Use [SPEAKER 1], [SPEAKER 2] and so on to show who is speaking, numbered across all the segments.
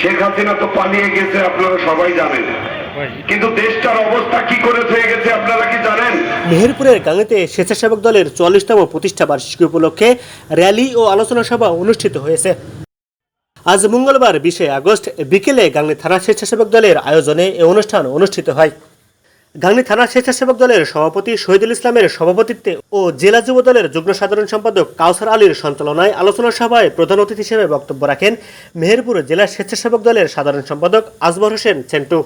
[SPEAKER 1] শেখ হাসিনা তো পালিয়ে গেছে আপনারা সবাই জানেন। কিন্তু দেশটার অবস্থা কি করে হয়ে গেছে আপনারা কি জানেন?
[SPEAKER 2] মেহেরপুরের গাঙ্গেতে স্বেচ্ছাসেবক দলের চুয়াল্লিশতম প্রতিষ্ঠা বার্ষিকী উপলক্ষে র্যালি ও আলোচনা সভা অনুষ্ঠিত হয়েছে। আজ মঙ্গলবার বিশে আগস্ট বিকেলে গাংনী থানা স্বেচ্ছাসেবক দলের আয়োজনে এ অনুষ্ঠান অনুষ্ঠিত হয়। গাংনী থানার স্বেচ্ছাসেবক দলের সভাপতি শহীদুল ইসলামের সভাপতিত্বে ও জেলা যুব দলের যুগ্ম সাধারণ সম্পাদক কাউসার আলীর সঞ্চালনায় আলোচনা সভায় প্রধান অতিথি হিসেবে বক্তব্য রাখেন মেহেরপুর জেলা স্বেচ্ছাসেবক দলের সাধারণ সম্পাদক আজমর হোসেন চেন্টু।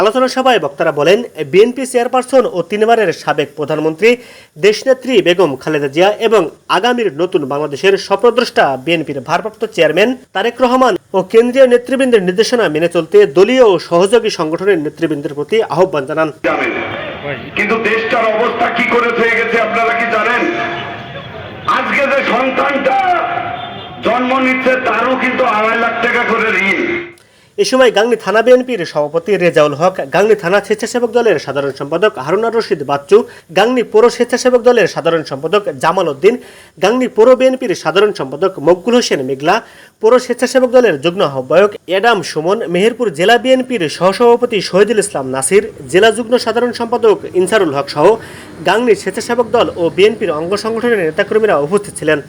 [SPEAKER 2] আলোচনা সভায় বক্তারা বলেন, বিএনপি চেয়ারপারসন ও তিনবারের সাবেক প্রধানমন্ত্রী দেশনেত্রী বেগম খালেদা জিয়া এবং আগামীর নতুন বাংলাদেশের স্বপ্নদ্রষ্টা বিএনপির ভারপ্রাপ্ত চেয়ারম্যান তারেক রহমান ও কেন্দ্রীয় নেতৃবৃন্দের নির্দেশনা মেনে চলতে দলীয় ও সহযোগী সংগঠনের নেতৃবৃন্দের প্রতি আহ্বান
[SPEAKER 1] জানান। কিন্তু দেশটার অবস্থা কি করে হয়ে গেছে আপনারা কি জানেন? আজকে যে সন্তানটা জন্ম নিচ্ছে, তারও কিন্তু আড়াই লাখ টাকা করে ঋণ।
[SPEAKER 2] এ সময় গাংনী থানা বিএনপির সভাপতি রেজাউল হক, গাংনী থানা স্বেচ্ছাসেবক দলের সাধারণ সম্পাদক হারুনার রশিদ বাচ্চু, গাংনী পৌর স্বেচ্ছাসেবক দলের সাধারণ সম্পাদক জামাল উদ্দিন, গাংনি পৌর বিএনপির সাধারণ সম্পাদক মকবুল হোসেন মেঘলা, পৌর স্বেচ্ছাসেবক দলের যুগ্ম আহ্বায়ক এডাম সুমন, মেহেরপুর জেলা বিএনপির সহসভাপতি শহীদুল ইসলাম নাসির, জেলা যুগ্ম সাধারণ সম্পাদক ইনসারুল হক সহ গাংনী স্বেচ্ছাসেবক দল ও বিএনপির অঙ্গ সংগঠনের নেতাকর্মীরা উপস্থিত ছিলেন।